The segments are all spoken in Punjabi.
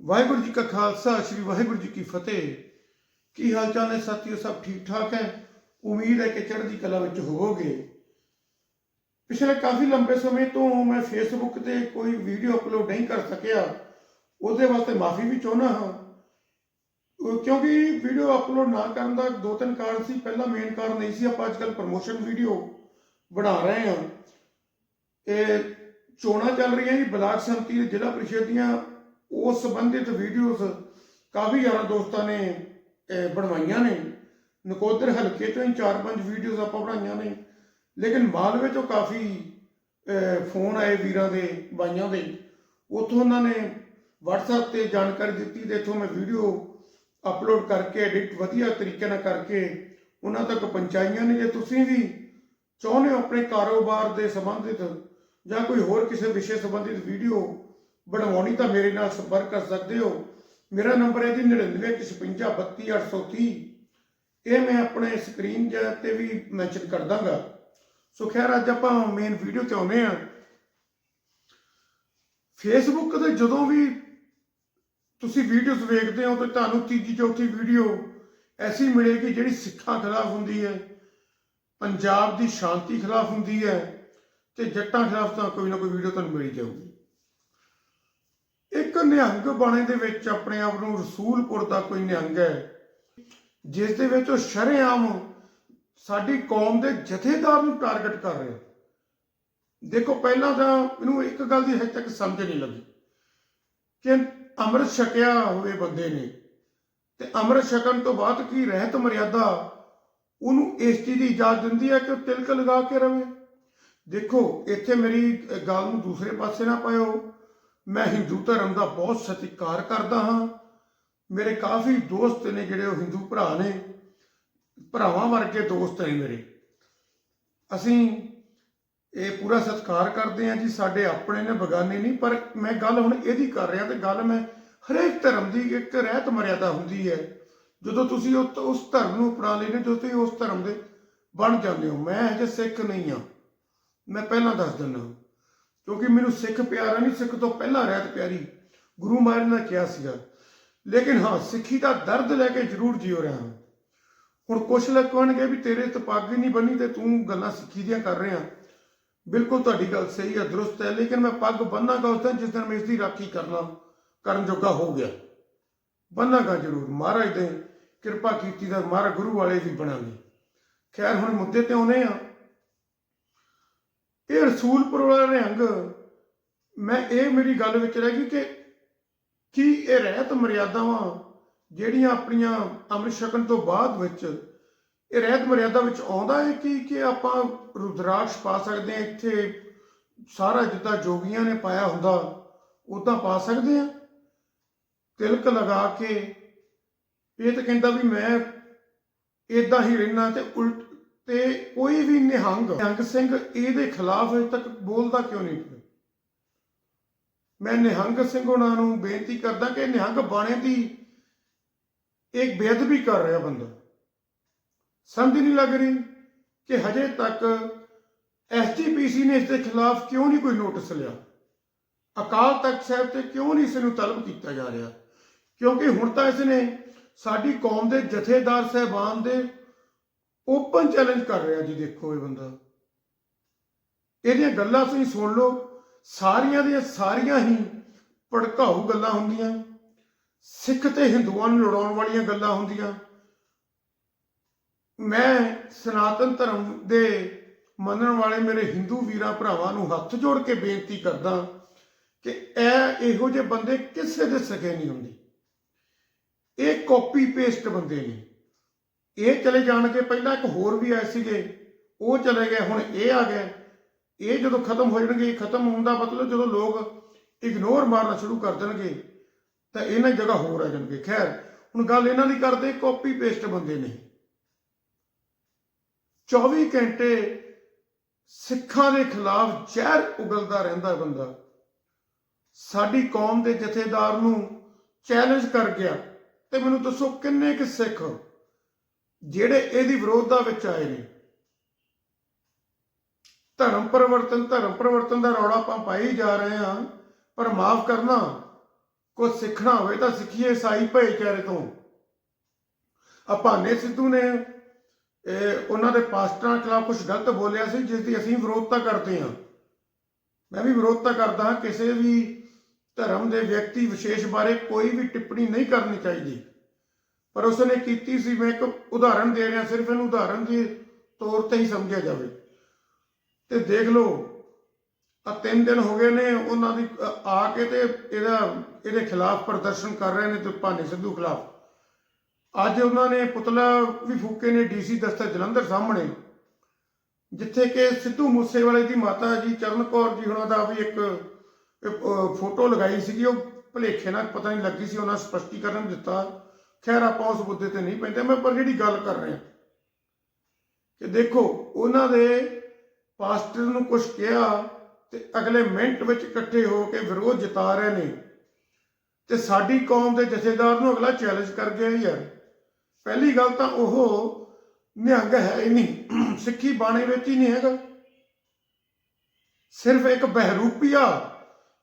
ਵਾਹਿਗੁਰੂ ਜੀ ਕਾ ਖਾਲਸਾ, ਸ੍ਰੀ ਵਾਹਿਗੁਰੂ ਜੀ ਕੀ ਫਤਿਹ। ਕੀ ਹਾਲ ਚਾਲ ਹੈ ਸਾਥੀਓ? ਸਭ ਠੀਕ ਠਾਕ ਹੈ? ਉਮੀਦ ਹੈ ਕਿ ਚੜ੍ਹਦੀ ਕਲਾ ਵਿੱਚ ਹੋਵੋਗੇ। ਪਿਛਲੇ ਕਾਫੀ ਲੰਬੇ ਸਮੇਂ ਤੋਂ ਮੈਂ ਫੇਸਬੁੱਕ ਤੇ ਕੋਈ ਵੀਡੀਓ ਅਪਲੋਡ ਨਹੀਂ ਕਰ ਸਕਿਆ। ਉਹਦੇ ਵਾਸਤੇ ਮਾਫੀ ਵੀ ਚਾਹੁੰਦਾ ਹਾਂ। ਕਿਉਂਕਿ ਵੀਡੀਓ ਅਪਲੋਡ ਨਾ ਕਰਨ ਦਾ ਦੋ ਤਿੰਨ ਕਾਰਨ ਸੀ। ਪਹਿਲਾ ਮੇਨ ਕਾਰਨ ਨਹੀਂ ਸੀ, ਆਪਾਂ ਅੱਜਕੱਲ ਪ੍ਰਮੋਸ਼ਨ ਵੀਡੀਓ ਬਣਾ ਰਹੇ ਹਾਂ। ਇਹ ਚੋਣਾਂ ਚੱਲ ਰਹੀਆਂ ਜੀ, ਬਲਾਕ ਸੰਮਤੀ ਦੇ ਜ਼ਿਲ੍ਹਾ ਪ੍ਰੀਸ਼ਦ ਦੀਆਂ ਉਸ ਸੰਬੰਧਿਤ ਵੀਡੀਓਜ਼ ਕਾਫੀ ਯਾਰਾਂ ਦੋਸਤਾਂ ਨੇ ਬਣਵਾਈਆਂ ਨੇ। ਨਕੋਦਰ ਹਲਕੇ ਤੋਂ ਹੀ ਚਾਰ ਪੰਜ ਵੀਡੀਓਜ਼ ਆਪਾਂ ਬਣਾਈਆਂ ਨੇ। ਲੇਕਿਨ ਮਾਲਵੇ ਤੋਂ ਕਾਫੀ ਫੋਨ ਆਏ ਵੀਰਾਂ ਦੇ, ਬਾਈਆਂ ਦੇ। ਉੱਥੋਂ ਉਹਨਾਂ ਨੇ WhatsApp ਤੇ ਜਾਣਕਾਰੀ ਦਿੱਤੀ ਤੇ ਇੱਥੋਂ ਮੈਂ ਵੀਡੀਓ ਅਪਲੋਡ ਕਰਕੇ ਐਡਿਟ ਵਧੀਆ ਤਰੀਕੇ ਨਾਲ ਕਰਕੇ ਉਹਨਾਂ ਤੱਕ ਪਹੁੰਚਾਈਆਂ ਨੇ। ਜੇ ਤੁਸੀਂ ਵੀ ਚਾਹੁੰਦੇ ਹੋ ਆਪਣੇ ਕਾਰੋਬਾਰ ਦੇ ਸੰਬੰਧਿਤ ਜਾਂ ਕੋਈ ਹੋਰ ਕਿਸੇ ਵਿਸ਼ੇ ਸੰਬੰਧਿਤ ਵੀਡੀਓ ਬਣਵਾਉਣੀ ਤਾਂ ਮੇਰੇ ਨਾਲ ਸੰਪਰਕ ਕਰ ਸਕਦੇ ਹੋ। ਮੇਰਾ ਨੰਬਰ ਹੈ ਜੀ 9915532830 ਇਹ ਮੈਂ ਆਪਣੇ ਸਕਰੀਨ ਤੇ ਵੀ ਮੈਂਸ਼ਨ ਕਰ ਦਾਂਗਾ। ਸੋ ਖੈਰ, ਅੱਜ ਆਪਾਂ ਮੇਨ ਵੀਡੀਓ ਤੇ ਆਉਂਦੇ ਆ ਫੇਸਬੁੱਕ ਤੇ ਜਦੋਂ ਵੀ ਤੁਸੀਂ ਵੀਡੀਓਜ਼ ਵੇਖਦੇ ਹੋ ਤੇ ਤੁਹਾਨੂੰ ਤੀਜੀ, ਚੌਥੀ ਵੀਡੀਓ ਐਸੀ ਮਿਲੇਗੀ ਜਿਹੜੀ ਸਿੱਖਾਂ ਖਿਲਾਫ ਹੁੰਦੀ ਹੈ, ਪੰਜਾਬ ਦੀ ਸ਼ਾਂਤੀ ਖਿਲਾਫ ਹੁੰਦੀ ਹੈ ਤੇ ਜੱਟਾਂ ਖਿਲਾਫ ਤਾਂ ਕੋਈ ਨਾ ਕੋਈ ਵੀਡੀਓ ਤੁਹਾਨੂੰ ਮਿਲ ਜਾਊਗੀ। ਨਿਹੰਗ ਬਾਣੇ ਦੇ ਵਿੱਚ ਆਪਣੇ ਆਪ ਨੂੰ ਰਸੂਲਪੁਰ ਦਾ ਕੋਈ ਨਿਹੰਗ ਹੈ, ਜਿਸ ਦੇ ਵਿੱਚ ਉਹ ਸ਼ਰੇਆਮ ਸਾਡੀ ਕੌਮ ਦੇ ਜਥੇਦਾਰ ਨੂੰ ਟਾਰਗੇਟ ਕਰ ਰਿਹਾ। ਦੇਖੋ, ਪਹਿਲਾਂ ਤਾਂ ਮੈਨੂੰ ਇੱਕ ਗੱਲ ਦੀ ਹਜੇ ਤੱਕ ਸਮਝ ਨਹੀਂ ਲੱਗੀ ਕਿ ਅੰਮ੍ਰਿਤ ਛਕਿਆ ਹੋਵੇ ਬੰਦੇ ਨੇ ਤੇ ਅੰਮ੍ਰਿਤ ਛਕਣ ਤੋਂ ਬਾਅਦ ਕੀ ਰਹਿਤ ਮਰਿਆਦਾ ਉਹਨੂੰ ਇਸ ਚੀਜ਼ ਦੀ ਇਜਾਜ਼ਤ ਦਿੰਦੀ ਹੈ ਕਿ ਉਹ ਤਿਲਕ ਲਗਾ ਕੇ ਰਵੇ। ਦੇਖੋ, ਇੱਥੇ ਮੇਰੀ ਗੱਲ ਨੂੰ ਦੂਸਰੇ ਪਾਸੇ ਨਾ ਪਾਇਓ। ਮੈਂ ਹਿੰਦੂ ਧਰਮ ਦਾ ਬਹੁਤ ਸਤਿਕਾਰ ਕਰਦਾ ਹਾਂ। ਮੇਰੇ ਕਾਫੀ ਦੋਸਤ ਨੇ ਜਿਹੜੇ ਉਹ ਹਿੰਦੂ ਭਰਾ ਨੇ, ਭਰਾਵਾਂ ਵਰਗੇ ਦੋਸਤ ਨੇ ਮੇਰੇ। ਅਸੀਂ ਇਹ ਪੂਰਾ ਸਤਿਕਾਰ ਕਰਦੇ ਹਾਂ ਜੀ, ਸਾਡੇ ਆਪਣੇ ਨੇ ਬਗਾਨੇ ਨਹੀਂ, ਪਰ ਮੈਂ ਗੱਲ ਹੁਣ ਇਹਦੀ ਕਰ ਰਿਹਾ ਤੇ ਗੱਲ ਮੈਂ ਹਰੇਕ ਧਰਮ ਦੀ ਇੱਕ ਰਹਿਤ ਮਰਿਆਦਾ ਹੁੰਦੀ ਹੈ। ਜਦੋਂ ਤੁਸੀਂ ਉਹ- ਉਸ ਧਰਮ ਨੂੰ ਅਪਣਾ ਲੈਂਦੇ ਜਦੋਂ ਤੁਸੀਂ ਉਸ ਧਰਮ ਦੇ ਬਣ ਜਾਂਦੇ ਹੋ, ਮੈਂ ਹਜੇ ਸਿੱਖ ਨਹੀਂ ਹਾਂ। ਮੈਂ ਪਹਿਲਾਂ ਦੱਸ ਦਿੰਦਾ ਕਿਉਂਕਿ ਮੈਨੂੰ ਸਿੱਖ ਪਿਆਰਾ ਨਹੀਂ, ਸਿੱਖ ਤੋਂ ਪਹਿਲਾਂ ਰਹਿਤ ਪਿਆਰੀ ਗੁਰੂ ਮਹਾਰਾਜ ਨੇ ਕਿਹਾ ਸੀਗਾ। ਲੇਕਿਨ ਹਾਂ, ਸਿੱਖੀ ਦਾ ਦਰਦ ਲੈ ਕੇ ਜ਼ਰੂਰ ਜਿਉ ਰਿਹਾ ਹਾਂ। ਹੁਣ ਕੁਛ ਲੋਕ ਕਹਿਣਗੇ ਵੀ ਤੇਰੇ ਤੇ ਪੱਗ ਹੀ ਨਹੀਂ ਬੰਨੀ ਤੇ ਤੂੰ ਗੱਲਾਂ ਸਿੱਖੀ ਦੀਆਂ ਕਰ ਰਿਹਾ। ਬਿਲਕੁਲ ਤੁਹਾਡੀ ਗੱਲ ਸਹੀ ਹੈ, ਦਰੁਸਤ ਹੈ, ਲੇਕਿਨ ਮੈਂ ਪੱਗ ਬੰਨਾਂਗਾ ਉਸ ਦਿਨ ਜਿਸ ਦਿਨ ਮੈਂ ਇਸ ਦੀ ਰਾਖੀ ਕਰਨਾ, ਕਰਨ ਜੋਗਾ ਹੋ ਗਿਆ। ਬੰਨਾਂਗਾ ਜ਼ਰੂਰ। ਮਹਾਰਾਜ ਦੇ ਕਿਰਪਾ ਕੀਤੀ ਦਾ ਮਹਾਰਾਜ ਗੁਰੂ ਵਾਲੇ ਵੀ ਬਣਾਂਗੇ। ਖੈਰ, ਹੁਣ ਮੁੱਦੇ ਤੇ ਆਉਨੇ ਆ ਇਹ ਰਸੂਲਪੁਰ ਵਾਲਾ ਨਿਹੰਗ ਮੈਂ ਇਹ ਮੇਰੀ ਗੱਲ ਵਿੱਚ ਰਹਿ ਗਈ ਕਿ ਕੀ ਇਹ ਰਹਿਤ ਮਰਿਆਦਾਵਾਂ ਜਿਹੜੀਆਂ ਆਪਣੀਆਂ ਅੰਮ੍ਰਿਤ ਛਕਣ ਤੋਂ ਬਾਅਦ ਵਿੱਚ ਇਹ ਰਹਿਤ ਮਰਿਆਦਾ ਵਿੱਚ ਆਉਂਦਾ ਹੈ ਕਿ ਕਿ ਆਪਾਂ ਰੁਦਰਾਕਸ਼ ਪਾ ਸਕਦੇ ਹਾਂ, ਇੱਥੇ ਸਾਰਾ ਜਿੱਦਾਂ ਜੋਗੀਆਂ ਨੇ ਪਾਇਆ ਹੁੰਦਾ, ਉਦਾਂ ਪਾ ਸਕਦੇ ਆ ਤਿਲਕ ਲਗਾ ਕੇ ਇਹ ਤਾਂ ਕਹਿੰਦਾ ਵੀ ਮੈਂ ਇਦਾਂ ਹੀ ਰਹਿਣਾ ਤੇ ਉਲਟ ਤੇ ਕੋਈ ਵੀ ਨਿਹੰਗ ਨਿਹੰਗ ਸਿੰਘ ਇਹਦੇ ਖਿਲਾਫ ਅਜੇ ਤੱਕ ਬੋਲਦਾ ਕਿਉਂ ਨਹੀਂ ਮੈਂ ਨਿਹੰਗ ਸਿੰਘ ਉਹਨਾਂ ਨੂੰ ਬੇਨਤੀ ਕਰਦਾ ਕਿ ਨਿਹੰਗ ਬਾਣੇ ਦੀ ਇੱਕ ਬੇਅਦਬੀ ਕਰ ਰਿਹਾ ਬੰਦਾ। ਸਮਝ ਨਹੀਂ ਲੱਗ ਰਹੀ ਕਿ ਹਜੇ ਤੱਕ ਐਸਜੀਪੀਸੀ ਨੇ ਇਸ ਦੇ ਖਿਲਾਫ ਕਿਉਂ ਨਹੀਂ ਕੋਈ ਨੋਟਿਸ ਲਿਆ? ਅਕਾਲ ਤਖਤ ਸਾਹਿਬ ਤੇ ਕਿਉਂ ਨਹੀਂ ਇਸ ਨੂੰ ਤਲਬ ਕੀਤਾ ਜਾ ਰਿਹਾ? ਕਿਉਂਕਿ ਹੁਣ ਤਾਂ ਇਸ ਨੇ ਸਾਡੀ ਕੌਮ ਦੇ ਜਥੇਦਾਰ ਸਹਿਬਾਨ ਦੇ ਓਪਨ ਚੈਲੰਜ ਕਰ ਰਿਹਾ ਜੀ, ਦੇਖੋ ਇਹ ਬੰਦਾ। ਇਹਦੀਆਂ ਗੱਲਾਂ ਤੁਸੀਂ ਸੁਣ ਲਓ, ਸਾਰੀਆਂ ਦੀਆਂ ਸਾਰੀਆਂ ਹੀ ਭੜਕਾਊ ਗੱਲਾਂ ਹੁੰਦੀਆਂ। ਸਿੱਖ ਤੇ ਹਿੰਦੂਆਂ ਨੂੰ ਲੜਾਉਣ ਵਾਲੀਆਂ ਗੱਲਾਂ ਹੁੰਦੀਆਂ। ਮੈਂ ਸਨਾਤਨ ਧਰਮ ਦੇ ਮੰਨਣ ਵਾਲੇ ਮੇਰੇ ਹਿੰਦੂ ਵੀਰਾਂ ਭਰਾਵਾਂ ਨੂੰ ਹੱਥ ਜੋੜ ਕੇ ਬੇਨਤੀ ਕਰਦਾ ਕਿ ਇਹ ਇਹੋ ਜਿਹੇ ਬੰਦੇ ਕਿਸੇ ਦੇ ਸਕੇ ਨਹੀਂ ਹੁੰਦੇ। ਇਹ ਕਾਪੀ ਪੇਸਟ ਬੰਦੇ ਨੇ। ਇਹ ਚਲੇ ਜਾਣਗੇ ਪਹਿਲਾਂ ਇੱਕ ਹੋਰ ਵੀ ਆਏ ਸੀਗੇ, ਉਹ ਚਲੇ ਗਏ, ਹੁਣ ਇਹ ਆ ਗਏ। ਇਹ ਜਦੋਂ ਖਤਮ ਹੋ ਜਾਣਗੇ ਖਤਮ ਹੋਣ ਦਾ ਮਤਲਬ ਜਦੋਂ ਲੋਕ ਇਗਨੋਰ ਮਾਰਨਾ ਸ਼ੁਰੂ ਕਰ ਦੇਣਗੇ, ਤਾਂ ਇਹਨਾਂ ਜਗ੍ਹਾ ਹੋਰ ਆ ਜਾਣਗੇ। ਖੈਰ, ਹੁਣ ਗੱਲ ਇਹਨਾਂ ਦੀ ਕਰਦੇ ਕਾਪੀ ਪੇਸਟ ਬੰਦੇ ਨੇ। 24 ਘੰਟੇ ਸਿੱਖਾਂ ਦੇ ਖਿਲਾਫ ਜ਼ਹਿਰ ਉਗਲਦਾ ਰਹਿੰਦਾ ਬੰਦਾ। ਸਾਡੀ ਕੌਮ ਦੇ ਜਥੇਦਾਰ ਨੂੰ ਚੈਲੰਜ ਕਰ ਗਿਆ, ਤੇ ਮੈਨੂੰ ਦੱਸੋ ਕਿੰਨੇ ਕਿ ਸਿੱਖ ਜਿਹੜੇ ਇਹਦੀ ਵਿਰੋਧਤਾ ਵਿੱਚ ਆਏ ਨੇ। ਧਰਮ ਪਰਿਵਰਤਨ ਧਰਮ ਪਰਿਵਰਤਨ ਦਾ ਰੌਲਾ ਆਪਾਂ ਪਾਈ ਜਾ ਰਹੇ ਹਾਂ, ਪਰ ਮਾਫ ਕਰਨਾ ਕੁਝ ਸਿੱਖਣਾ ਹੋਵੇ ਤਾਂ ਸਿੱਖੀਏ ਈਸਾਈ ਭਾਈਚਾਰੇ ਤੋਂ। ਆ ਸਿੱਧੂ ਨੇ, ਇਹ ਉਹਨਾਂ ਦੇ ਪਾਸਟਰਾਂ ਖਿਲਾਫ ਕੁਝ ਗਲਤ ਬੋਲਿਆ ਸੀ, ਜਿਸ ਦੀ ਅਸੀਂ ਵਿਰੋਧਤਾ ਕਰਦੇ ਹਾਂ। ਮੈਂ ਵੀ ਵਿਰੋਧਤਾ ਕਰਦਾ ਹਾਂ, ਕਿਸੇ ਵੀ ਧਰਮ ਦੇ ਵਿਅਕਤੀ ਵਿਸ਼ੇਸ਼ ਬਾਰੇ ਕੋਈ ਵੀ ਟਿੱਪਣੀ ਨਹੀਂ ਕਰਨੀ ਚਾਹੀਦੀ। ਪਰ ਉਸਨੇ ਕੀਤੀ ਸੀ, ਮੈਂ ਇੱਕ ਉਦਾਹਰਣ ਦੇ ਰਿਹਾ, ਸਿਰਫ ਇਹਨੂੰ ਉਦਾਹਰਣ ਦੇ ਤੌਰ ਤੇ ਹੀ ਸਮਝਿਆ ਜਾਵੇ। ਤੇ ਦੇਖ ਲਓ ਆ ਤਿੰਨ ਦਿਨ ਹੋ ਗਏ ਨੇ, ਉਹਨਾਂ ਦੀ ਆ ਕੇ ਤੇ ਇਹਦਾ, ਇਹਦੇ ਖਿਲਾਫ ਪ੍ਰਦਰਸ਼ਨ ਕਰ ਰਹੇ ਨੇ ਤੇ ਭਾਨੇ ਸਿੱਧੂ ਖਿਲਾਫ। ਅੱਜ ਉਹਨਾਂ ਨੇ ਪੁਤਲਾ ਵੀ ਫੂਕੇ ਨੇ ਡੀਸੀ ਦਫ਼ਤਰ ਜਲੰਧਰ ਸਾਹਮਣੇ, ਜਿੱਥੇ ਕਿ ਸਿੱਧੂ ਮੂਸੇਵਾਲੇ ਦੀ ਮਾਤਾ ਜੀ ਚਰਨ ਕੌਰ ਜੀ, ਉਹਨਾਂ ਦਾ ਵੀ ਇੱਕ ਫੋਟੋ ਲਗਾਈ ਸੀਗੀ, ਉਹ ਭਲੇਖੇ ਨਾਲ ਪਤਾ ਨਹੀਂ ਲੱਗੀ ਸੀ, ਉਹਨਾਂ ਸਪਸ਼ਟੀਕਰਨ ਦਿੱਤਾ। ਖੈਰ ਆਪਾਂ ਉਸ ਮੁੱਦੇ ਤੇ ਨਹੀਂ ਪੈਂਦੇ, ਮੈਂ ਪਰ ਜਿਹੜੀ ਗੱਲ ਕਰ ਰਿਹਾ। ਕਿ ਦੇਖੋ, ਉਹਨਾਂ ਦੇ ਪਾਸਟਰ ਨੂੰ ਕੁਝ ਕਿਹਾ ਤੇ ਅਗਲੇ ਮਿੰਟ ਵਿੱਚ ਇਕੱਠੇ ਹੋ ਕੇ ਵਿਰੋਧ ਜਤਾ ਰਹੇ ਨੇ। ਤੇ ਸਾਡੀ ਕੌਮ ਦੇ ਜਥੇਦਾਰ ਨੂੰ ਅਗਲਾ ਚੈਲੰਜ ਕਰ ਗਿਆ ਯਾਰ ਪਹਿਲੀ ਗੱਲ ਤਾਂ ਉਹ ਨਿਹੰਗ ਹੈ ਹੀ ਨਹੀਂ, ਸਿੱਖੀ ਬਾਣੀ ਵਿੱਚ ਹੀ ਨਹੀਂ ਹੈਗਾ। ਸਿਰਫ ਇੱਕ ਬਹਿਰੂਪੀਆ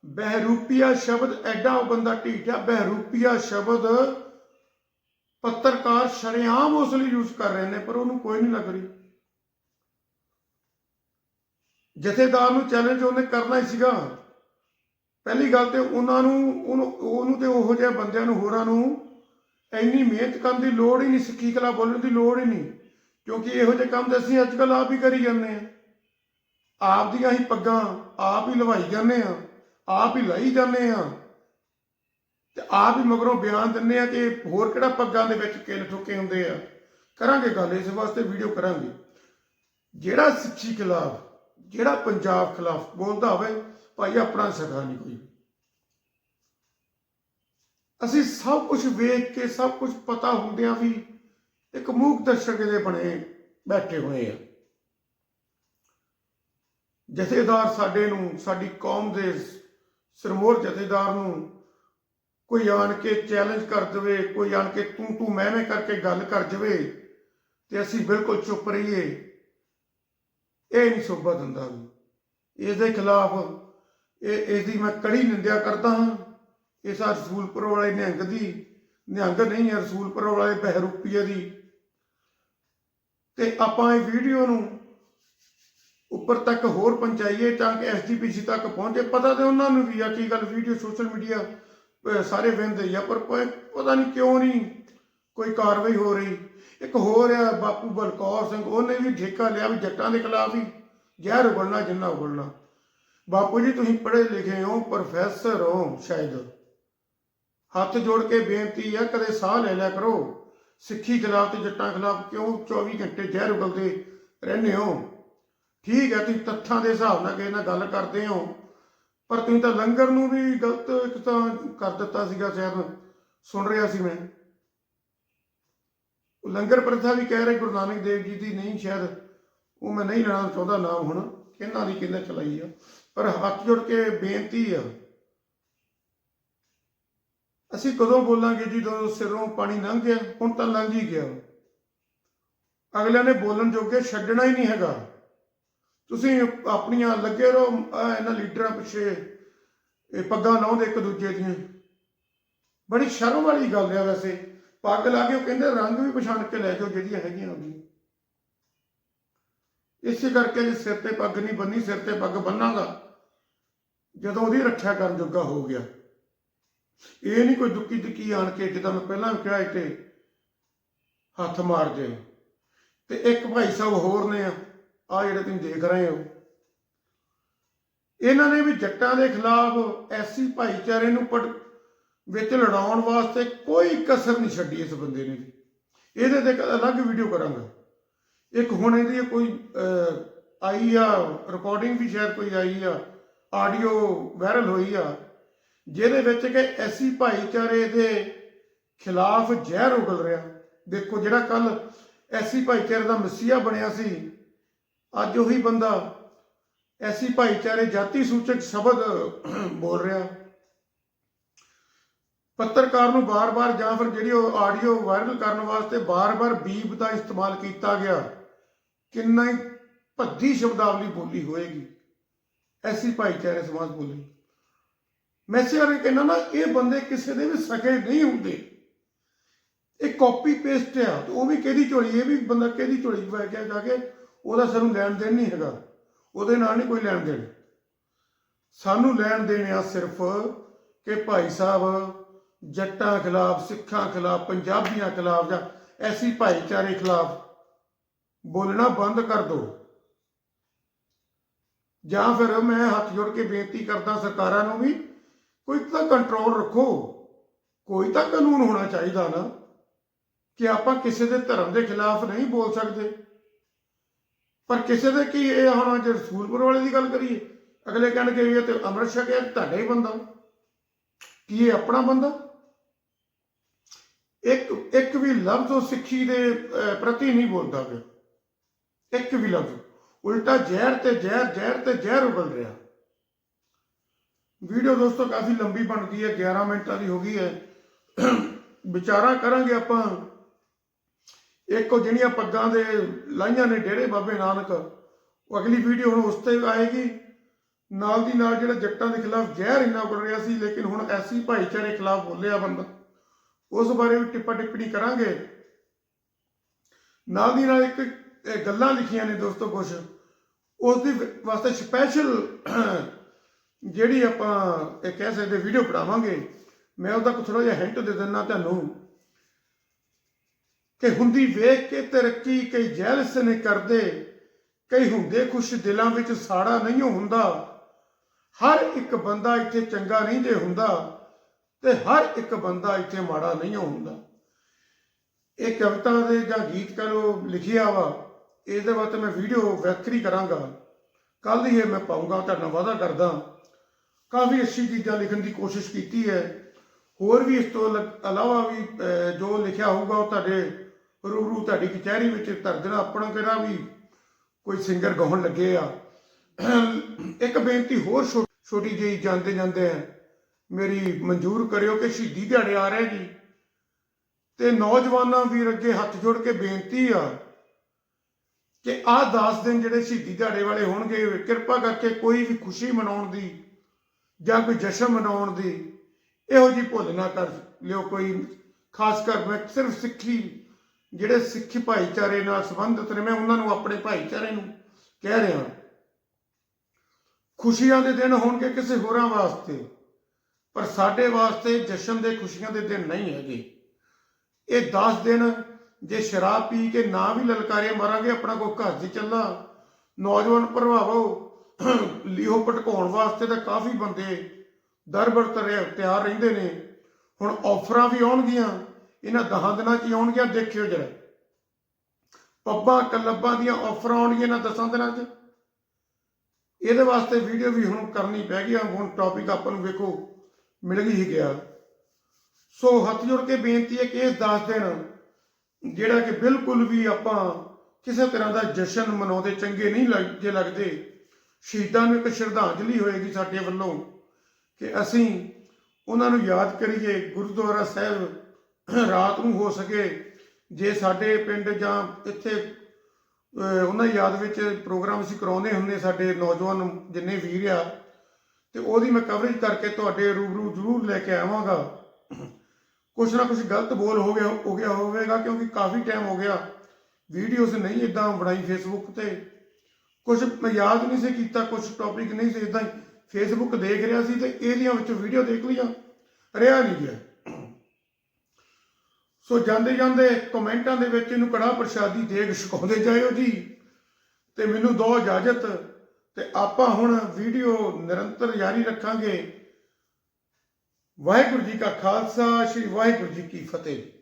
ਬਹਿਰੂਪੀਆ ਸ਼ਬਦ ਐਡਾ ਉਹ ਬੰਦਾ ਢੀਠਾ ਬਹਿਰੂਪੀਆ ਸ਼ਬਦ ਪੱਤਰਕਾਰ ਸ਼ਰੇਆਮ ਉਸ ਲਈ ਯੂਜ਼ ਕਰ ਰਹੇ ਨੇ, ਪਰ ਉਹਨੂੰ ਕੋਈ ਨਹੀਂ ਲੱਗ ਰਹੀ। ਜਥੇਦਾਰ ਨੂੰ ਚੈਲੰਜ ਉਹਨੇ ਕਰਨਾ ਹੀ ਸੀਗਾ। ਪਹਿਲੀ ਗੱਲ ਤੇ ਉਹਨਾਂ ਨੂੰ, ਉਹਨੂੰ ਉਹਨੂੰ ਤੇ ਉਹੋ ਜਿਹੇ ਬੰਦਿਆਂ ਨੂੰ, ਹੋਰਾਂ ਨੂੰ ਇੰਨੀ ਮਿਹਨਤ ਕਰਨ ਦੀ ਲੋੜ ਹੀ ਨਹੀਂ, ਸਿੱਖੀ ਕਲਾ ਬੋਲਣ ਦੀ ਲੋੜ ਹੀ ਨਹੀਂ, ਕਿਉਂਕਿ ਇਹੋ ਜਿਹੇ ਕੰਮ ਤਾਂ ਅਸੀਂ ਅੱਜ ਕੱਲ ਆਪ ਹੀ ਕਰੀ ਜਾਂਦੇ ਆ ਆਪ ਦੀਆਂ ਹੀ ਪੱਗਾਂ ਆਪ ਹੀ ਲਵਾਈ ਜਾਂਦੇ ਆ ਆਪ ਹੀ ਲਾਈ ਜਾਂਦੇ ਆ ਤੇ ਆਪ ਹੀ ਮਗਰੋਂ ਬਿਆਨ ਦਿੰਦੇ ਆ ਕਿ ਹੋਰ ਕਿਹੜਾ ਪੱਗਾਂ ਦੇ ਵਿੱਚ ਕਿੱਲ ਠੁੱਕੇ ਹੁੰਦੇ ਆ। ਕਰਾਂਗੇ ਗੱਲ, ਇਸ ਵਾਸਤੇ ਵੀਡੀਓ ਕਰਾਂਗੇ। ਜਿਹੜਾ ਸਿੱਖੀ ਖਿਲਾਫ, ਜਿਹੜਾ ਪੰਜਾਬ ਖਿਲਾਫ ਬੋਲਦਾ ਹੋਵੇ, ਭਾਈ ਆਪਣਾ ਸਗਾ ਨਹੀਂ ਕੋਈ। ਅਸੀਂ ਸਭ ਕੁਝ ਵੇਖ ਕੇ, ਸਭ ਕੁਝ ਪਤਾ ਹੁੰਦਿਆਂ ਵੀ ਇੱਕ ਮੂਕ ਦਰਸ਼ਕ ਦੇ ਬਣੇ ਬੈਠੇ ਹੋਏ ਆ। ਜਥੇਦਾਰ ਸਾਡੇ ਨੂੰ, ਸਾਡੀ ਕੌਮ ਦੇ ਸਰਮੋਰ ਜਥੇਦਾਰ ਨੂੰ ਕੋਈ ਆਣ ਕੇ ਚੈਲੰਜ ਕਰ ਦੇਵੇ, ਕੋਈ ਆਣ ਕੇ ਤੂੰ ਤੂੰ ਮੈਂ ਮੈਂ ਕਰਕੇ ਗੱਲ ਕਰ ਜਵੇ ਤੇ ਅਸੀਂ ਬਿਲਕੁਲ ਚੁੱਪ ਰਹੀਏ। ਇਹ ਨਹੀਂ ਸੋਭਾ ਦਿੰਦਾ ਵੀ। ਇਸ ਦੇ ਖਿਲਾਫ ਇਹ ਇਸ ਦੀ ਮੈਂ ਕੜੀ ਨਿੰਦਿਆ ਕਰਦਾ ਹਾਂ। ਇਸ ਆ ਰਸੂਲਪੁਰ ਵਾਲੇ ਨਿਹੰਗ ਦੀ, ਨਿਹੰਗ ਨਹੀਂ ਹੈ ਰਸੂਲਪੁਰ ਵਾਲੇ ਬਹਿਰੂਪੀਏ ਦੀ। ਤੇ ਆਪਾਂ ਇਹ ਵੀਡੀਓ ਨੂੰ ਉੱਪਰ ਤੱਕ ਹੋਰ ਪਹੁੰਚਾਈਏ ਤਾਂ ਕਿ ਐਸਜੀਪੀਸੀ ਤੱਕ ਪਹੁੰਚੇ। ਪਤਾ ਤੇ ਉਹਨਾਂ ਨੂੰ ਵੀ ਆ ਕੀ ਗੱਲ ਵੀਡੀਓ ਸੋਸ਼ਲ ਮੀਡੀਆ ਸਾਰੇ ਵੇਖਦੇ ਆ, ਪਰ ਕੋਈ ਪਤਾ ਨਹੀਂ ਕਿਉਂ ਨਹੀਂ ਕੋਈ ਕਾਰਵਾਈ ਹੋ ਰਹੀ। ਇੱਕ ਹੋਰ ਆ, ਬਾਪੂ ਬਲਕੌਰ ਸਿੰਘ, ਉਹਨੇ ਵੀ ਠੇਕਾ ਲਿਆ ਵੀ ਜੱਟਾਂ ਦੇ ਖਿਲਾਫ ਹੀ, ਜ਼ਹਿਰ ਉਗਲਣਾ ਜਿੰਨਾ ਉਗਲਣਾ। ਬਾਪੂ ਜੀ, ਤੁਸੀਂ ਪੜ੍ਹੇ ਲਿਖੇ ਹੋ, ਪ੍ਰੋਫੈਸਰ ਹੋ ਸ਼ਾਇਦ। ਹੱਥ ਜੋੜ ਕੇ ਬੇਨਤੀ ਆ, ਕਦੇ ਸਾਹ ਲੈ ਲਿਆ ਕਰੋ। ਸਿੱਖੀ ਖਿਲਾਫ ਤੇ ਜੱਟਾਂ ਖਿਲਾਫ ਕਿਉਂ 24 ਘੰਟੇ ਜ਼ਹਿਰ ਉਗਲਦੇ ਰਹਿੰਦੇ ਹੋ? ਠੀਕ ਹੈ, ਤੁਸੀਂ ਤੱਥਾਂ ਦੇ ਹਿਸਾਬ ਨਾਲ ਕਿਸੇ ਨਾਲ ਗੱਲ ਕਰਦੇ ਹੋ। ਪਰ ਤੁਸੀਂ ਤਾਂ ਲੰਗਰ ਨੂੰ ਵੀ ਗਲਤ ਇੱਕ ਤਾਂ ਕਰ ਦਿੱਤਾ ਸੀਗਾ ਸ਼ਾਇਦ, ਸੁਣ ਰਿਹਾ ਸੀ ਮੈਂ। ਲੰਗਰ ਪ੍ਰਥਾ ਵੀ ਕਹਿ ਰਹੇ ਗੁਰੂ ਨਾਨਕ ਦੇਵ ਜੀ ਦੀ ਨਹੀਂ, ਸ਼ਾਇਦ ਉਹ ਮੈਂ ਨਹੀਂ ਲੈਣਾ ਚਾਹੁੰਦਾ ਨਾਮ ਹੁਣ ਕਿਹਨਾਂ ਦੀ ਕਿਹਨੇ ਚਲਾਈ ਆ। ਪਰ ਹੱਥ ਜੋੜ ਕੇ ਬੇਨਤੀ ਆ। ਅਸੀਂ ਕਦੋਂ ਬੋਲਾਂਗੇ ਜੀ ਜਦੋਂ ਸਿਰੋਂ ਪਾਣੀ ਲੰਘ ਗਿਆ? ਹੁਣ ਤਾਂ ਲੰਘ ਹੀ ਗਿਆ। ਅਗਲਿਆਂ ਨੇ ਬੋਲਣ ਜੋਗੇ ਛੱਡਣਾ ਹੀ ਨਹੀਂ ਹੈਗਾ। ਤੁਸੀਂ ਆਪਣੀਆਂ ਲੱਗੇ ਰਹੋ ਇਹਨਾਂ ਲੀਡਰਾਂ ਪਿੱਛੇ, ਇਹ ਪੱਗਾਂ ਲਾਉਂਦੇ ਇੱਕ ਦੂਜੇ ਦੀਆਂ। ਬੜੀ ਸ਼ਰਮ ਵਾਲੀ ਗੱਲ ਆ ਵੈਸੇ। ਪੱਗ ਲਾ ਕੇ ਉਹ ਕਹਿੰਦੇ, ਰੰਗ ਵੀ ਪਛਾਣ ਕੇ ਲੈ ਜਾਓ ਜਿਹੜੀਆਂ ਹੈਗੀਆਂ ਉਹਦੀਆਂ ਇਸੇ ਕਰਕੇ ਜੇ ਸਿਰ ਤੇ ਪੱਗ ਨਹੀਂ ਬੰਨੀ, ਸਿਰ ਤੇ ਪੱਗ ਬੰਨਾਂਗਾ, ਜਦੋਂ ਉਹਦੀ ਰੱਖਿਆ ਕਰਨ ਜੋਗਾ ਹੋ ਗਿਆ। ਇਹ ਨਹੀਂ ਕੋਈ ਦੁੱਕੀ ਦੁੱਕੀ ਆਣ ਕੇ ਜਿੱਦਾਂ ਮੈਂ ਪਹਿਲਾਂ ਵੀ ਕਿਹਾ ਸੀ ਤੇ ਹੱਥ ਮਾਰ ਦੇ ਤੇ ਇੱਕ ਭਾਈ ਸਾਹਿਬ ਹੋਰ ਨੇ ਆ। ਆ ਜਿਹੜੇ ਤੁਸੀਂ ਦੇਖ ਰਹੇ ਹੋ। ਇਹਨਾਂ ਨੇ ਵੀ ਜੱਟਾਂ ਦੇ ਖਿਲਾਫ ਐਸੀ ਭਾਈਚਾਰੇ ਨੂੰ ਪਟ, ਵਿੱਚ ਲੜਾਉਣ ਵਾਸਤੇ ਕੋਈ ਕਸਰ ਨਹੀਂ ਛੱਡੀ ਇਸ ਬੰਦੇ ਨੇ। ਇਹਦੇ ਤੇ ਅਲੱਗ ਵੀਡੀਓ ਕਰਾਂਗਾ। ਇੱਕ ਹੁਣ ਇਹਦੀ ਕੋਈ ਆਈ ਆ ਰਿਕਾਰਡਿੰਗ ਵੀ ਸ਼ਾਇਦ ਕੋਈ ਆਈ ਆ ਆਡੀਓ ਵਾਇਰਲ ਹੋਈ ਆ, ਜਿਹਦੇ ਵਿੱਚ ਕਿ ਐਸੀ ਭਾਈਚਾਰੇ ਦੇ ਖਿਲਾਫ ਜ਼ਹਿਰ ਉਗਲ ਰਿਹਾ। ਦੇਖੋ ਜਿਹੜਾ ਕੱਲ ਐਸੀ ਭਾਈਚਾਰੇ ਦਾ ਮਸੀਹਾ ਬਣਿਆ ਸੀ ਅੱਜ ਉਹੀ ਬੰਦਾ ਐਸੀ ਭਾਈਚਾਰੇ ਜਾਤੀ ਸੂਚਕ ਸ਼ਬਦ ਬੋਲ ਰਿਹਾ। ਪੱਤਰਕਾਰ ਨੂੰ ਬਾਰ-ਬਾਰ ਜਾਂ ਫਿਰ ਜਿਹੜੀ ਉਹ ਆਡੀਓ ਵਾਇਰਲ ਕਰਨ ਵਾਸਤੇ ਬਾਰ-ਬਾਰ ਬੀਬ ਦਾ ਇਸਤੇਮਾਲ ਕੀਤਾ ਗਿਆ, ਕਿੰਨਾ ਹੀ ਭੱਦੀ ਸ਼ਬਦਾਵਲੀ ਬੋਲੀ ਹੋਏਗੀ। ਐਸੀ ਭਾਈਚਾਰੇ ਸਮਾਜ ਬੋਲੀ। ਮੈਂ ਇਸੇ ਕਹਿੰਦਾ ਨਾ, ਇਹ ਬੰਦੇ ਕਿਸੇ ਦੇ ਵੀ ਸਕੇ ਨਹੀਂ ਹੁੰਦੇ। ਇਹ ਕਾਪੀ ਪੇਸਟ ਆ ਉਹ ਵੀ ਕਿਹਦੀ ਝੋਲੀ, ਇਹ ਵੀ ਬੰਦਾ ਕਿਹਦੀ ਝੋਲੀ ਪੈ ਗਿਆ ਜਾ ਕੇ ਉਹਦਾ ਸਾਨੂੰ ਲੈਣ ਦੇਣ ਨਹੀਂ ਹੈਗਾ। ਉਹਦੇ ਨਾਲ ਨਹੀਂ ਕੋਈ ਲੈਣ ਦੇਣ। ਸਾਨੂੰ ਲੈਣ ਦੇਣ ਆ ਸਿਰਫ ਕਿ ਭਾਈ ਸਾਹਿਬ ਜੱਟਾਂ ਖਿਲਾਫ, ਸਿੱਖਾਂ ਖਿਲਾਫ, ਪੰਜਾਬੀਆਂ ਖਿਲਾਫ ਜਾਂ ਐਸੀ ਭਾਈਚਾਰੇ ਖਿਲਾਫ ਬੋਲਣਾ ਬੰਦ ਕਰ ਦਿਓ ਜਾਂ ਫਿਰ ਮੈਂ ਹੱਥ ਜੋੜ ਕੇ ਬੇਨਤੀ ਕਰਦਾ ਸਰਕਾਰਾਂ ਨੂੰ ਵੀ ਕੋਈ ਤਾਂ ਕੰਟਰੋਲ ਰੱਖੋ। ਕੋਈ ਤਾਂ ਕਾਨੂੰਨ ਹੋਣਾ ਚਾਹੀਦਾ ਨਾ ਕਿ ਆਪਾਂ ਕਿਸੇ ਦੇ ਧਰਮ ਦੇ ਖਿਲਾਫ ਨਹੀਂ ਬੋਲ ਸਕਦੇ। ਪਰ ਕਿਸੇ ਦੇ ਕੀ ਇਹ ਹੁਣ ਜੇ ਰਸੂਲਪੁਰ ਵਾਲੇ ਦੀ ਗੱਲ ਕਰੀਏ, ਅਗਲੇ ਕਹਿਣਗੇ ਇਹ ਤੇ ਅੰਮ੍ਰਿਤ ਛਕਿਆ ਤੁਹਾਡਾ ਹੀ ਬੰਦਾ। ਕੀ ਇਹ ਆਪਣਾ ਬੰਦਾ? ਇੱਕ ਇੱਕ ਵੀ ਲਫ਼ਜ਼ ਉਹ ਸਿੱਖੀ ਦੇ ਪ੍ਰਤੀ ਨਹੀਂ ਬੋਲਦਾ ਪਿਆ। ਇੱਕ ਵੀ ਲਫ਼ਜ਼। ਉਲਟਾ ਜ਼ਹਿਰ ਤੇ ਜ਼ਹਿਰ ਜ਼ਹਿਰ ਤੇ ਜ਼ਹਿਰ ਉਗਲ ਰਿਹਾ। ਵੀਡੀਓ ਦੋਸਤੋ ਕਾਫੀ ਲੰਬੀ ਬਣ ਗਈ ਹੈ 11 ਮਿੰਟਾਂ ਦੀ ਹੋ ਗਈ ਹੈ। ਵਿਚਾਰਾ ਕਰਾਂਗੇ ਆਪਾਂ। ਇੱਕੋ ਜਿਹੜੀਆਂ ਪੱਗਾਂ ਦੇ ਲਾਈਆਂ ਨੇ ਡੇਰੇ ਬਾਬੇ ਨਾਨਕ, ਉਹ ਅਗਲੀ ਵੀਡੀਓ ਹੁਣ ਉਸ ਤੇ ਆਏਗੀ। ਨਾਲ ਦੀ ਨਾਲ ਜਿਹੜਾ ਜੱਟਾਂ ਦੇ ਖਿਲਾਫ ਜ਼ਹਿਰ ਇੰਨਾ ਬੋਲ ਰਿਹਾ ਸੀ, ਲੇਕਿਨ ਹੁਣ ਐਸੀ ਭਾਈਚਾਰੇ ਖਿਲਾਫ ਬੋਲਿਆ ਬੰਦਾ। ਉਸ ਬਾਰੇ ਵੀ ਟਿੱਪਾ ਟਿੱਪਣੀ ਕਰਾਂਗੇ। ਨਾਲ ਦੀ ਨਾਲ ਇੱਕ ਗੱਲਾਂ ਲਿਖੀਆਂ ਨੇ ਦੋਸਤੋ ਕੁਝ ਉਸ ਦੀ ਵਾਸਤੇ ਸਪੈਸ਼ਲ ਜਿਹੜੀ ਆਪਾਂ ਇਹ ਕਹਿ ਸਕਦੇ ਵੀਡੀਓ ਬਣਾਵਾਂਗੇ। ਮੈਂ ਉਹਦਾ ਕੁਝ ਥੋੜਾ ਜਿਹਾ ਹਿੰਟ ਦੇ ਦਿੰਦਾ ਤੁਹਾਨੂੰ। ਕਿ ਹੁੰਦੀ ਵੇਖ ਕੇ ਤਰੱਕੀ ਕਈ ਜੈਲਸ ਨੇ ਕਰਦੇ। ਕਈ ਹੁੰਦੇ ਖੁਸ਼ ਦਿਲਾਂ ਵਿੱਚ ਸਾੜਾ ਨਹੀਂ ਹੁੰਦਾ। ਹਰ ਇੱਕ ਬੰਦਾ ਇੱਥੇ ਚੰਗਾ ਨਹੀਂ ਜੇ ਹੁੰਦਾ ਤੇ ਹਰ ਇੱਕ ਬੰਦਾ ਇੱਥੇ ਮਾੜਾ ਨਹੀਂ ਹੁੰਦਾ। ਇਹ ਕਵਿਤਾ ਦੇ ਜਾਂ ਗੀਤ ਕਹ ਲਿਖਿਆ ਵਾ, ਇਹਦੇ ਬਾਰੇ ਮੈਂ ਵੀਡੀਓ ਵੱਖਰੀ ਕਰਾਂਗਾ। ਕੱਲ ਹੀ ਇਹ ਮੈਂ ਪਾਉਂਗਾ ਤੁਹਾਡਾ ਵਾਅਦਾ ਕਰਦਾ। ਕਾਫੀ ਅੱਛੀ ਚੀਜ਼ਾਂ ਲਿਖਣ ਦੀ ਕੋਸ਼ਿਸ਼ ਕੀਤੀ ਹੈ। ਹੋਰ ਵੀ ਇਸ ਤੋਂ ਇਲਾਵਾ ਵੀ ਜੋ ਲਿਖਿਆ ਹੋਊਗਾ ਉਹ ਤੁਹਾਡੇ ਰੂਬਰੂ ਤੁਹਾਡੀ ਕਚਹਿਰੀ ਵਿੱਚ ਧਰ ਦੇਣਾ ਆਪਣਾ ਕਿਹੜਾ ਵੀ ਕੋਈ ਸਿੰਗਰ ਗਾਉਣ ਲੱਗੇ ਆ। ਇੱਕ ਬੇਨਤੀ ਹੋਰ ਛੋਟੀ ਜਿਹੀ ਜਾਂਦੇ ਜਾਂਦੇ ਆ। ਮੇਰੀ ਮਨਜ਼ੂਰ ਕਰਿਓ ਕਿ ਸ਼ਹੀਦੀ ਦਿਹਾੜੇ ਆ ਰਹੇ ਜੀ। ਤੇ ਨੌਜਵਾਨਾਂ ਵੀਰ ਅੱਗੇ ਹੱਥ ਜੋੜ ਕੇ ਬੇਨਤੀ ਆ ਕਿ ਆਹ 10 ਦਿਨ ਜਿਹੜੇ ਸ਼ਹੀਦੀ ਦਿਹਾੜੇ ਵਾਲੇ ਹੋਣਗੇ, ਕਿਰਪਾ ਕਰਕੇ ਕੋਈ ਵੀ ਖੁਸ਼ੀ ਮਨਾਉਣ ਦੀ ਜਾਂ ਕੋਈ ਜਸ਼ਨ ਮਨਾਉਣ ਦੀ ਇਹੋ ਜੀ ਭੁੱਲ ਨਾ ਕਰ ਲਿਓ ਕੋਈ। ਖਾਸ ਕਰ ਮੈਂ ਸਿਰਫ ਸਿੱਖੀ ਜਿਹੜੇ ਸਿੱਖੀ ਭਾਈਚਾਰੇ ਨਾਲ ਸੰਬੰਧਿਤ ਨੇ, ਮੈਂ ਉਹਨਾਂ ਨੂੰ ਆਪਣੇ ਭਾਈਚਾਰੇ ਨੂੰ ਕਹਿ ਰਿਹਾ ਖੁਸ਼ੀਆਂ ਦੇ ਦਿਨ ਹੋਣਗੇ ਕਿਸੇ ਹੋਰਾਂ ਵਾਸਤੇ, ਪਰ ਸਾਡੇ ਵਾਸਤੇ ਜਸ਼ਨ ਦੇ ਖੁਸ਼ੀਆਂ ਦੇ ਦਿਨ ਨਹੀਂ ਹੈਗੇ। ਇਹ 10 ਦਿਨ ਜੇ ਸ਼ਰਾਬ ਪੀ ਕੇ ਨਾ ਵੀ ਲਲਕਾਰੇ ਮਾਰਾਂਗੇ, ਆਪਣਾ ਕੋਈ ਘਰ ਦੀ ਚੱਲਾ, ਨੌਜਵਾਨ ਪ੍ਰਭਾਵੋ ਲੀਹੋ ਭਟਕਾਉਣ ਵਾਸਤੇ ਤਾਂ ਕਾਫੀ ਬੰਦੇ ਦਰਬਰ ਤਰੇ ਤਿਆਰ ਰਹਿੰਦੇ ਨੇ। ਹੁਣ ਆਫਰਾਂ ਵੀ ਆਉਣਗੀਆਂ। ਇਹਨਾਂ 10 ਦਿਨਾਂ 'ਚ ਆਉਣਗੀਆਂ, ਦੇਖਿਓ ਜਰਾ। ਪੱਬਾਂ, ਕਲੱਬਾਂ ਦੀਆਂ ਆਫਰਾਂ ਆਉਣਗੀਆਂ ਇਹਨਾਂ 10 ਦਿਨਾਂ 'ਚ। ਇਹਦੇ ਵਾਸਤੇ ਵੀਡੀਓ ਵੀ ਹੁਣ ਕਰਨੀ ਪੈ ਗਈ ਹੁਣ ਟੌਪਿਕ ਆਪਾਂ ਨੂੰ ਵੇਖੋ, ਮਿਲ ਗਈ ਹੀ ਗਿਆ। ਸੋ ਹੱਥ ਜੋੜ ਕੇ ਬੇਨਤੀ ਹੈ ਕਿ ਇਹ 10 ਦਿਨ, ਜਿਹੜਾ ਕਿ ਬਿਲਕੁਲ ਵੀ ਆਪਾਂ ਕਿਸੇ ਤਰ੍ਹਾਂ ਦਾ ਜਸ਼ਨ ਮਨਾਉਂਦੇ ਚੰਗੇ ਨਹੀਂ ਲੱਗ- ਜੇ ਲੱਗਦੇ, ਸ਼ਹੀਦਾਂ ਨੂੰ ਇੱਕ ਸ਼ਰਧਾਂਜਲੀ ਹੋਏਗੀ ਸਾਡੇ ਵੱਲੋਂ, ਕਿ ਅਸੀਂ ਉਹਨਾਂ ਨੂੰ ਯਾਦ ਕਰੀਏ ਗੁਰਦੁਆਰਾ ਸਾਹਿਬ ਰਾਤ ਨੂੰ ਹੋ ਸਕੇ, ਜੇ ਸਾਡੇ ਪਿੰਡ ਜਾਂ ਇੱਥੇ ਉਹਨਾਂ ਦੀ ਯਾਦ ਵਿੱਚ ਪ੍ਰੋਗਰਾਮ ਅਸੀਂ ਕਰਾਉਂਦੇ ਹੁੰਦੇ ਸਾਡੇ ਨੌਜਵਾਨ ਜਿੰਨੇ ਵੀਰ ਆ, ਤੇ ਉਹਦੀ ਮੈਂ ਕਵਰੇਜ ਕਰਕੇ ਤੁਹਾਡੇ ਰੂਬਰੂ ਜ਼ਰੂਰ ਲੈ ਕੇ ਆਵਾਂਗਾ। ਕੁਛ ਨਾ ਕੁਛ ਗਲਤ ਬੋਲ ਹੋ ਗਿਆ ਹੋ ਗਿਆ ਹੋਵੇਗਾ, ਕਿਉਂਕਿ ਕਾਫੀ ਟਾਈਮ ਹੋ ਗਿਆ। ਵੀਡੀਓਜ਼ ਨਹੀਂ ਇਦਾਂ ਬਣਾਈ ਫੇਸਬੁੱਕ ਤੇ। ਕੁਝ ਮੈਂ ਯਾਦ ਨਹੀਂ ਸੀ ਕੀਤਾ ਕੁਝ ਟੌਪਿਕ ਨਹੀਂ ਸੀ ਇਦਾਂ ਹੀ ਫੇਸਬੁੱਕ ਦੇਖ ਰਿਹਾ ਸੀ ਤੇ ਇਹਦੀਆਂ ਵਿੱਚੋਂ ਵੀਡੀਓ ਦੇਖ ਲਈਆਂ। ਰਿਹਾ ਨਹੀਂ ਗਿਆ। ਸੋ ਜਾਂਦੇ ਜਾਂਦੇ ਕਮੈਂਟਾਂ ਦੇ ਵਿੱਚ ਇਹਨੂੰ ਕੜਾ ਪ੍ਰਸ਼ਾਦੀ ਦੇਗ ਛਕਾਉਂਦੇ ਜਾਇਓ ਜੀ। ਤੇ ਮੈਨੂੰ ਦੋ ਇਜਾਜ਼ਤ ਤੇ ਆਪਾਂ ਹੁਣ ਵੀਡੀਓ ਨਿਰੰਤਰ ਜਾਰੀ ਰੱਖਾਂਗੇ। ਵਾਹਿਗੁਰੂ ਜੀ ਕਾ ਖਾਲਸਾ, ਸ੍ਰੀ ਵਾਹਿਗੁਰੂ ਜੀ ਕੀ ਫਤਿਹ।